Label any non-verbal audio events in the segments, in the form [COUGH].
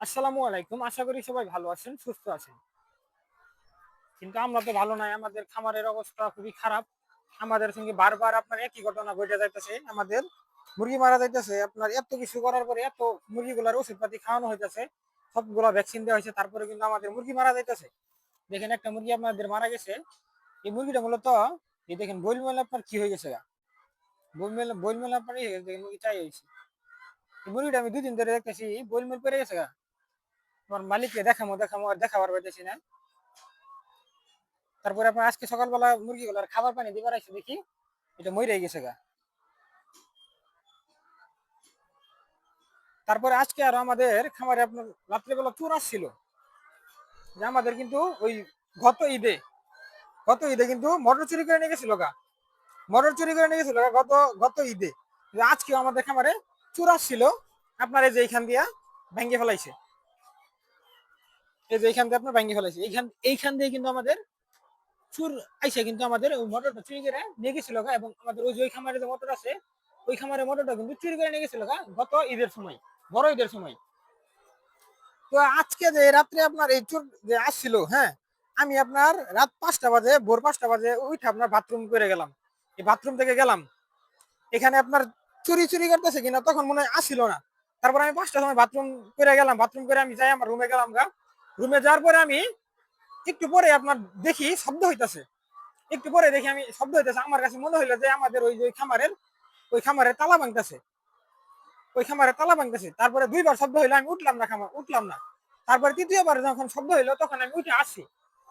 আসসালামু আলাইকুম। আশা করি সবাই ভালো আছেন, সুস্থ আছেন। কিন্তু আমরা তো ভালো নাই, আমাদের খামারের অবস্থা খুবই খারাপ। আমাদের সঙ্গে বারবার আপনার একই ঘটনা ঘটে যাইতেছে। আমাদের মুরগি মারা যাইতেছে। আপনার এত কিছু করার পরে এত মুরগিগুলার ওষুধপাতি খাওয়ানো হইতেছে। সবগুলা ভ্যাকসিন দেওয়া হয়েছে, তারপরে কিন্তু আমাদের মুরগি মারা যাইতেছে। দেখেন একটা মুরগি আপনাদের মারা গেছে। এই মুরগিটা মূলত, এই দেখেন বইল মেলে আপনার কি হয়ে গেছে গা? বইল মেলে বইল মেলে আপনার এই মুরগি চাই হয়েছে। মুরগিটা আমি দুদিন ধরে দেখতেছি বইল মেল পেরে গেছে গা। তোমার মালিককে দেখামো দেখামো, আর দেখাবার পাইতেছি না। তারপরে আপনার আজকে সকালবেলা মুরগিগুলোর খাবার পানি দিবার আসছে দেখি, এটা মরে গেছে গা। তারপরে আজকে আরও আমাদের খামারে আপনার রাত্রেবেলা চোর আসছিল। যে আমাদের কিন্তু ওই গত ঈদে গত ঈদে কিন্তু মটর চুরি করে নিয়ে গেছিল গা। মটর চুরি করে নিয়ে গেছিল গত গত ঈদে। আজকে আমাদের খামারে চোর আসছিল, আপনার এই যে এইখান দিয়া ভেঙে ফেলাইছে। এই যে এইখান দিয়ে আপনার ফেলাইছে। এইখান এইখান দিয়ে কিন্তু আমাদের চুর আইসে কিন্তু আমাদের মোটরটা চুরি করে নিয়ে গেছিল গা এবং আমাদের ওই যে ওই খামারে যে মোটর আছে, ওই খামারে মোটরটা কিন্তু চুরি করে নিয়ে গেছিল গা গত ঈদের সময়, বড় ঈদের সময়। তো আজকে যে রাত্রে আপনার এই চোর যে আসছিল হ্যাঁ আমি আপনার রাত পাঁচটা বাজে, ভোর পাঁচটা বাজে উঠে আপনার বাথরুম করে গেলাম। এই বাথরুম থেকে গেলাম। এখানে আপনার চুরি চুরি করতেছে কিনা তখন মনে হয় আসছিল না। তারপর আমি পাঁচটার সময় বাথরুম করে গেলাম, বাথরুম করে আমি যাই আমার রুমে গেলাম গা। রুমে যাওয়ার পরে আমি একটু পরে আপনার দেখি শব্দ হইতাছে। একটু পরে দেখি আমি শব্দ হইতাছে, আমার কাছে মনে হইল যে আমাদের ওই যে খামারের, ওই খামারের তালা ভাঙতেছে। ওই খামারের তালা ভাঙতেছে। তারপরে দুইবার শব্দ হইল, আমি উঠলাম না খামার, উঠলাম না। তারপরে তৃতীয়বার যখন শব্দ হইল, তখন আমি উঠে আসি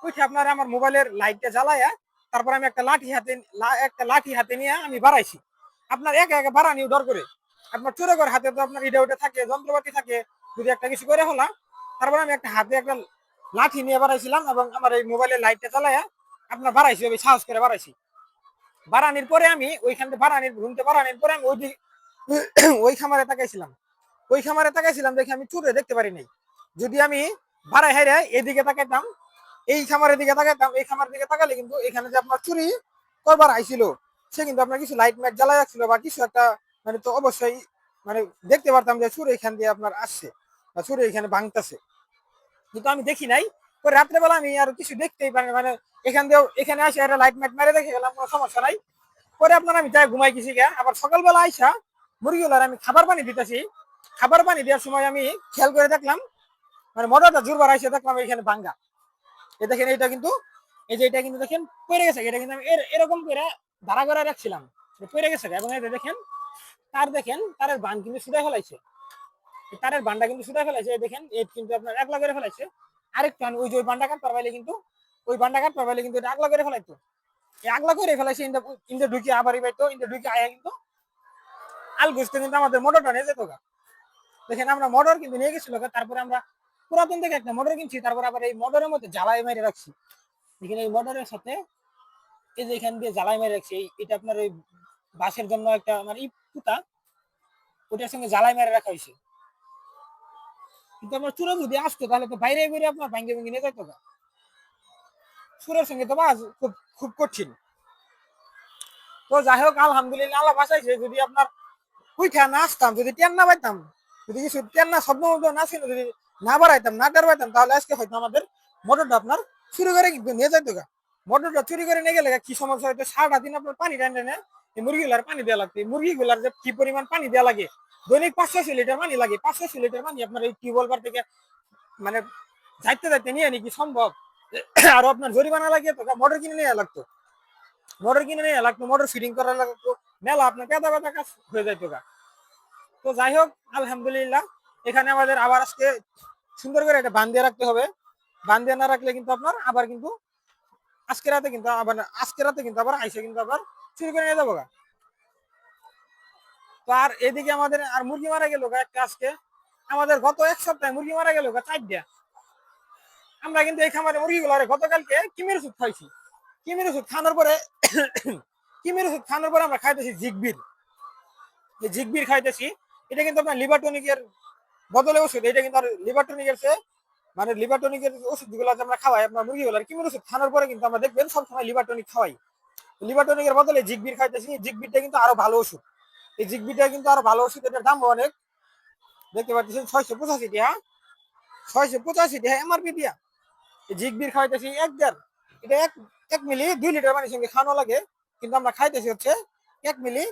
উঠে আপনার আমার মোবাইলের লাইটটা জ্বালায়া, তারপর আমি একটা লাঠি হাতে একটা লাঠি হাতে নিয়ে আমি বাড়াইছি। আপনার একা একা বাড়ানি ডর করে। আপনার চোরে করে হাতে তো আপনার ইটা উঠে থাকে, যন্ত্রপাতি থাকে। যদি একটা কিছু করে হলাম তারপর আমি একটা হাতে একটা লাঠি নিয়ে বাড়াইছিলাম এবং আমার এই মোবাইলের লাইটটা চালাইয়া আপনার বাড়াইছি, আমি সাহস করে বাড়াইছি। বাড়ানির পরে আমি ওইখান থেকে বাড়ানির ঘুমতে, বাড়ানির পরে আমি ওই [CLEARS THROAT] ওই খামারে তাকাইছিলাম। ওই খামারে তাকাইছিলাম, দেখে আমি চুরে দেখতে পারি নাই। যদি আমি বাড়াই হাইরে এদিকে তাকাইতাম, এই খামারের দিকে তাকাইতাম, এই খামারের দিকে তাকালে কিন্তু এখানে যে আপনার চুরি করবার আইছিল, সে কিন্তু আপনার কিছু লাইট ম্যাট জ্বালাই রাখছিল বা কিছু একটা মানে তো অবশ্যই মানে দেখতে পারতাম যে চুরি এখান দিয়ে আপনার আসছে। চুরি এখানে ভাঙতেছে। কিন্তু আমি দেখি নাই। পরে রাত্রেবেলা আমি আর কিছু দেখতেই পারি মানে এখান দিয়েও এখানে আসে একটা লাইট ম্যাট মেরে দেখে গেলাম, কোনো সমস্যা নাই। পরে আপনার আমি যাই ঘুমাই গেছি গা আবার সকালবেলা আইসা মুরগিগুলার আমি খাবার পানি দিতেছি। খাবার পানি দেওয়ার সময় আমি খেয়াল করে দেখলাম মানে মোটরটা জোরবার আইসে দেখলাম এখানে ভাঙ্গা। এ দেখেন, এইটা কিন্তু, এই যে এটা কিন্তু দেখেন পড়ে গেছে এটা কিন্তু আমি এর- এরকম করে দাঁড়া করে রাখছিলাম। পড়ে গেছে এবং এটা দেখেন, তার দেখেন, তারের বান কিন্তু সুদাই ফেলাইছে। তারের বানটা কিন্তু ফেলাইছে, এই দেখেন, এই কিন্তু আপনার একলা করে আরেকটু আমি ওই যে ওই বানটা কাটতে পারলে কিন্তু, ওই বানটা কাটতে পারলে কিন্তু এটা আগলা করে ফেলাইতো। এই আগলা করে ফেলাইছে, ইন্দা ইন্দা ঢুকি আবারই পাইতো, ইন্দা ঢুকি আয়া কিন্তু আল গুছতে কিন্তু আমাদের মোটরটা নিয়ে যেত দেখেন, আমরা মোটর কিন্তু নিয়ে গেছিল তারপরে আমরা পুরাতন থেকে একটা মোটর কিনছি, তারপর আবার এই মোটরের মধ্যে জ্বালাই মেরে রাখছি। দেখেন, এই মোটরের সাথে এই যে এখান দিয়ে জ্বালাই মেরে রাখছি এটা আপনার ওই বাসের জন্য একটা মানে পুতা, ওটার সঙ্গে জ্বালাই মেরে রাখা হয়েছে। কিন্তু আমার যদি আসতো, তাহলে তো বাইরে বেরিয়ে আপনার ভাঙ্গে ভেঙে নিয়ে সুরের সঙ্গে তো বাস খুব খুব কঠিন। তো যাই হোক, আলহামদুলিল্লাহ আল্লাহ যদি আপনার না আসতাম, যদি টেন না পাইতাম, যদি কিছু টেন না না ছিল, যদি না বাড়াইতাম, না টের পাইতাম, তাহলে আজকে হয়তো আমাদের মোটরটা আপনার চুরি করে কিন্তু নিয়ে যাইতো গা। মোটরটা চুরি করে নিয়ে গেলে কি সমস্যা হয়তো সারাটা দিন আপনার পানি টান টেনে, এই মুরগিগুলার পানি দেওয়া লাগতো। মুরগিগুলার যে কি পরিমাণ পানি দেওয়া লাগে দৈনিক পাঁচশো লিটার পানি লাগে। পাঁচশো লিটার পানি আপনার এই টিউবওয়েল পার থেকে মানে যাইতে যাইতে নিয়ে নি কি সম্ভব? [COUGHS] আরও আপনার জরিমানা লাগে মোটর কিনে নেওয়া লাগতো। মোটর কিনে নেওয়া লাগতো মোটর ফিটিং করা লাগতো, মেলা আপনার কেদা বেদা কাজ হয়ে যাইতো তো যাই হোক, আলহামদুলিল্লাহ, এখানে আমাদের আবার আজকে সুন্দর করে একটা বান দিয়ে রাখতে হবে। বান দিয়ে না রাখলে কিন্তু আপনার আবার কিন্তু আজকে রাতে কিন্তু আবার, আজকে রাতে কিন্তু আবার আইসে কিন্তু আবার চুরি করে নিয়ে যাব গা। তো আর এদিকে আমাদের, আর মুরগি মারা গেল একটা আজকে। আমাদের গত এক সপ্তাহে মুরগি মারা গেল চারটা। আমরা কিন্তু এই খামারে মুরগি গুলো মুরগিগুলো গতকালকে কিমির ওষুধ খাইছি। কিমির ওষুধ খানোর পরে, কিমির ওষুধ খানোর পরে আমরা খাইতেছি জিগবির। যে জিগবির খাইতেছি। এটা কিন্তু আপনার লিভার টনিকের বদলে ওষুধ। এটা কিন্তু আর লিভার টনিকের চেয়ে মানে লিভার টনিকের ওষুধগুলো আমরা খাওয়াই আপনার মুরগিগুলো। কিমের ওষুধ খানোর পরে কিন্তু আমরা দেখবেন সবসময় লিভার টনিক খাওয়াই। লিভার টনিকের বদলে জিগবির খাইতেছি। জিগবিরটা কিন্তু আরও ভালো ওষুধ। এই জিগবিটা কিন্তু আরও ভালো ওষুধ, এটার দাম অনেক। দেখতে পাচ্ছেন, ছয়শো পঁচাশি টাকা। ছয়শো পঁচাশি টাকা এমআরপি দিয়া। এই জিগবির খাওয়াইতেছি এক দেড়। এটা এক এক মিলি দুই লিটার পানির সঙ্গে খাওয়ানো লাগে। কিন্তু আমরা খাইতেছি হচ্ছে এক মিলি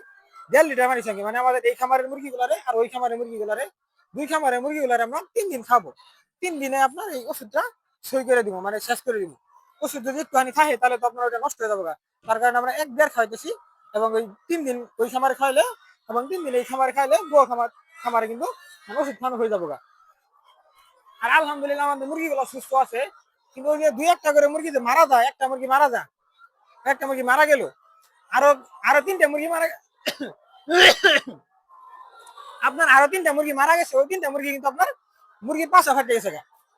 দেড় লিটার পানির সঙ্গে। মানে আমাদের এই খামারের মুরগিগুলারে আর ওই খামারের মুরগিগুলারে, দুই খামারের মুরগিগুলারে আমরা তিন দিন খাব। তিন দিনে আপনার এই ওষুধটা সই করে দিব মানে শেষ করে দিব। ওষুধ যদি একটুখানি থাকে, তাহলে তো আপনার ওটা নষ্ট হয়ে যাবে। তার কারণে আমরা এক দেড় খাইতেছি এবং ওই তিন দিন ওই খামারে খাইলে এবং তিন দিন এই খাইলে গো খামার, খামারে কিন্তু ওষুধ হয়ে যাব। আর আলহামদুলিল্লাহ আমাদের মুরগিগুলো সুস্থ আছে কিন্তু ওই যে দুই একটা করে মুরগি মারা যায়, একটা মুরগি মারা যায়, একটা মুরগি মারা গেল, আরও আরও তিনটা মুরগি মারা [COUGHS] আপনার আরও তিনটা মুরগি মারা গেছে, ওই তিনটা মুরগি কিন্তু আপনার মুরগির পাশা ফাটে গেছে।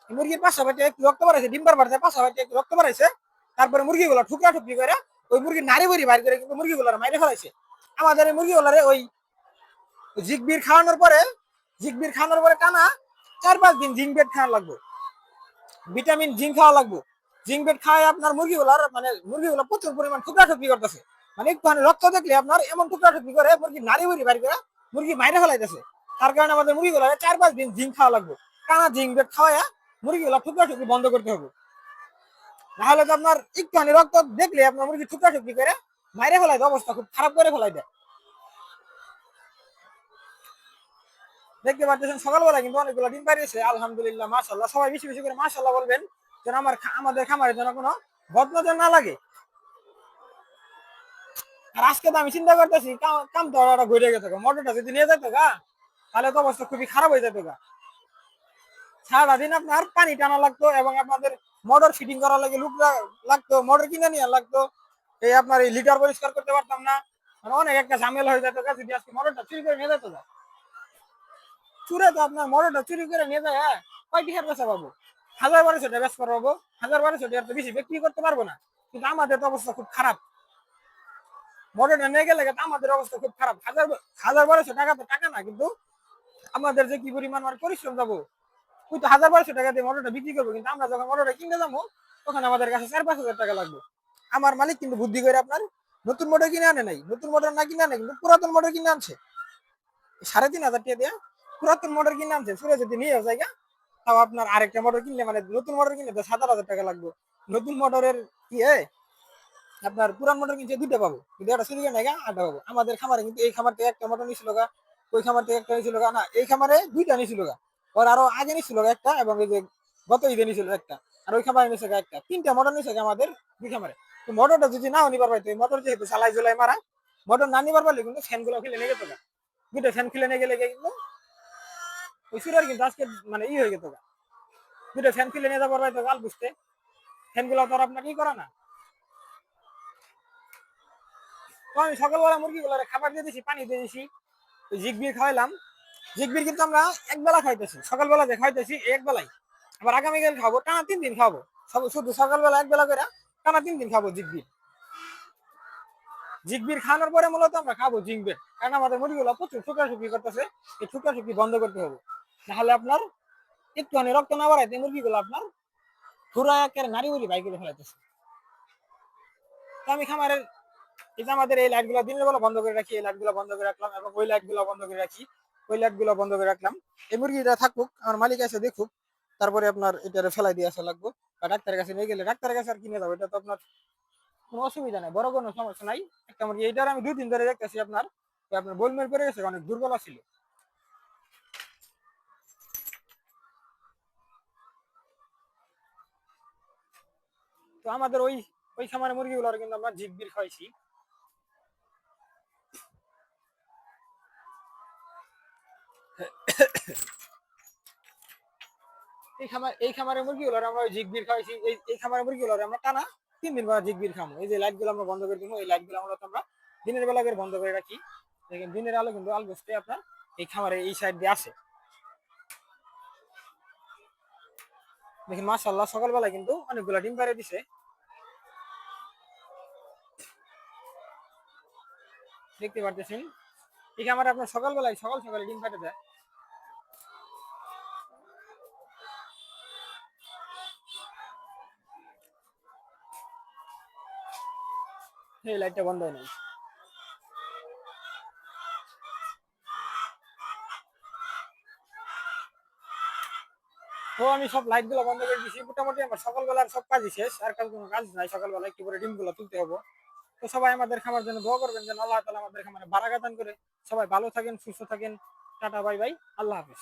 মুরগির পাশা ফাটে একটু রক্ত বাড়াইছে ডিম্বার বাড়াতে পাশা ফাটে একটু রক্ত বাড়াইছে, তারপরে মুরগিগুলো ঠুকরা ঠুকরি করে ওই মুরগি নারী বড়ি বাইর করে কিন্তু মুরগিগুলোর মাইরে ফেলাইছে আমাদের মুরগিগুলোরে ওই জিগবির খাওয়ানোর পরে, জিগবির খাওয়ানোর পরে টানা চার পাঁচ দিন জিঙ্ক বেড খাওয়া লাগবে। ভিটামিন জিঙ্ক খাওয়া লাগবে। জিঙ্ক বেড খাওয়ায় আপনার মুরগিগুলার মানে মুরগিগুলো প্রচুর পরিমাণ টুকরা টুকরি করতেছে। মানে একটুখানি রক্ত দেখলে আপনার এমন টুকরা টুকরি করে, মুরগি নারী বুড়ি বাড়ি করে মুরগি মাইরে ফেলাইতেছে। তার কারণে আমাদের মুরগিগুলো চার পাঁচ দিন জিঙ্ক খাওয়া লাগবে। টানা জিঙ্ক বেড খাওয়ায় মুরগিগুলো টুকরা টুকরি বন্ধ করতে হবে। নাহলে তো আপনার একটুখানি রক্ত দেখলে আপনার মুরগি টুকরা টুকরি করে মাইরে ফেলাই অবস্থা খুব খারাপ করে ফেলাই দেয় দেখতে পাচ্ছেন সকালবেলা কিন্তু অনেকগুলো ডিম পারিয়েছে আলহামদুলিল্লাহ মাশাল্লাহ সবাই বেশি বেশি করে মাশাল্লাহ বলবেন যেন আমার আমাদের খামারের জন্য কোনো বদনজর না লাগে। আর আজকে তো আমি চিন্তা করতেছি, কাম- তো ওরা ঘুরে গেছে। মোটরটা যদি নিয়ে যেত গা, তাহলে তো অবস্থা খুবই খারাপ হয়ে যেত গা। সারাদিন আপনার পানি টানা লাগতো এবং আপনাদের মোটর ফিটিং করা লাগে লুক লাগতো, মোটর কিনে নিয়ে লাগতো। এই আপনার এই লিটার পরিষ্কার করতে পারতাম না। মানে অনেক একটা ঝামেলা হয়ে যেত গা, যদি আজকে মোটরটা চুরি করে নিয়ে যেত গা। চুরে তো আপনার মোটরটা চুরি করে নিয়ে যায় হ্যাঁ? কয় টিহার বেচা পাবো? হাজার বারোশো টাকা বেচ পাবো। হাজার বারোশো টাকার তো বেশি, বিক্রি করতে পারব না। কিন্তু আমাদের তো অবস্থা খুব খারাপ। মোটরটা নিয়ে গেলে আমাদের অবস্থা খুব খারাপ। হাজার হাজার বারোশো টাকা তো টাকা না, কিন্তু আমাদের যে কি পরিমাণ আমার পরিশ্রম যাব, ওই তো হাজার বারোশো টাকা দিয়ে মোটরটা বিক্রি করব। কিন্তু আমরা যখন মোটরটা কিনতে যাব, তখন আমাদের কাছে চার পাঁচ হাজার টাকা লাগবে। আমার মালিক কিন্তু বুদ্ধি করে আপনার নতুন মোটর কিনে আনে নাই। নতুন মোটর না কিনে আনে, কিন্তু পুরাতন মোটর কিনে আনছে। সাড়ে তিন হাজার টাকা দিয়ে পুরাতন মোটর কিনে আনছে সুরে যদি নিয়ে জায়গা তাও আপনার আরেকটা মোটর কিনলে মানে নতুন মোটর কিনলে তো সাত হাজার টাকা লাগবে। নতুন মোটরের কি আপনার পুরান মোটর কিনছে দুইটা পাবো। কিন্তু একটা চুরি নাই, গা আটটা পাবো। আমাদের খামারে কিন্তু এই খামার থেকে একটা মোটর নিছিল, গা, ওই খামার থেকে একটা নিছিল, গা, না, এই খামারে দুইটা নিছিল, গা। ওর আরও আগে নিছিল, গা, একটা এবং এই যে গত ঈদে নিছিল একটা। আর ওই খামারে নিছে, গা, একটা। তিনটা মোটর গা, আমাদের দুই খামারে। তো মোটরটা যদি নাও নিবার পাইতো মোটর যেহেতু চালাই জুলাই মারা মোটর না নিবার পারলে কিন্তু ফ্যানগুলো খুলে নিয়ে গেতো গা। দুটো ফ্যান খুলে নিয়ে গেলে কিন্তু ওই কিন্তু আজকে মানে ই হয়ে গেত দুটো ফ্যান খুলে নিয়ে যাবার পাইতো গাল বুঝতে ফ্যানগুলো তো আপনার ই করা না। তো আমি সকালবেলা মুরগিগুলো খাবার দিয়ে দিছি, পানি দিয়ে দিছি জিগবির খাওয়াইলাম। জিগবির কিন্তু আমরা এক বেলা খাইতেছি, সকালবেলা যে খাইতেছি এক বেলাই আবার আগামীকাল খাব টানা তিন দিন খাব শুধু সকালবেলা এক বেলা করে টানা তিন দিন খাব জিগবির। জিগবির খাওয়ানোর পরে মূলত আমরা খাব জিংবের। কারণ আমাদের মুরগিগুলো প্রচুর শুকরা শুকি করতেছে, এই শুকরা শুকি বন্ধ করতে হবে। নাহলে আপনার একটুখানি রক্ত না বাড়াইতে মুরগিগুলো আপনার পুরা একের নারী উড়ি বাই করে ফেলাইতেছে। তো আমি খামারের এই যে আমাদের এই লাইটগুলো দিনের বেলা বন্ধ করে রাখি, এই লাইটগুলো বন্ধ করে রাখলাম এবং ওই লাইটগুলো বন্ধ করে রাখি, ওই লাইটগুলো বন্ধ করে রাখলাম। এই মুরগিটা থাকুক, আমার মালিক এসে দেখুক, তারপরে আপনার এটারে ফেলাই দিয়ে আসা লাগবে। বা ডাক্তারের কাছে নিয়ে গেলে ডাক্তারের কাছে আর কিনে যাব, এটা তো আপনার কোনো অসুবিধা নাই, বড় কোনো সমস্যা নাই। একটা মুরগি, এইটার আমি দুই দিন ধরে দেখতেছি আপনার আপনার গোলমেল পড়ে গেছে, অনেক দুর্বল ছিল। তো আমাদের ওই ওই খামারে মুরগিগুলোর কিন্তু আমরা জিগবির খাইছি এই খামার, এই খামারের মুরগিগুলোর আমরা ওই জিগবির খাইছি এই এই খামারের মুরগিগুলোর আমরা টানা তিন দিন পর জিগবির খামো। এই যে লাইটগুলো আমরা বন্ধ করে দিব এই লাইটগুলো আমরা আমরা দিনের বেলা করে বন্ধ করে রাখি। দেখেন, দিনের আলো কিন্তু আলগোস্টে আপনার এই খামারে এই সাইড দিয়ে আসে। দেখেন মাশাল্লাহ সকালবেলা কিন্তু অনেকগুলা ডিম পাড়ে দিছে। দেখতে পারতেছেন? এই খামারে আপনার সকালবেলায়, সকাল সকালে ডিম পাড়ে দেয়। এই লাইটটা বন্ধ হয় নাই তো আমি সব লাইটগুলো বন্ধ করে দিয়েছি মোটামুটি আমার সকালবেলার সব কাজই শেষ, আর কাজ কোনো কাজ নাই। সকালবেলা একটু করে ডিমগুলো তুলতে হব। তো সবাই আমাদের খামার জন্য দোয়া করবেন যেন আল্লাহ তালা আমাদের খামারে বারাকাতান করে সবাই ভালো থাকেন, সুস্থ থাকেন। Tata, bye bye. আল্লাহ হাফিজ।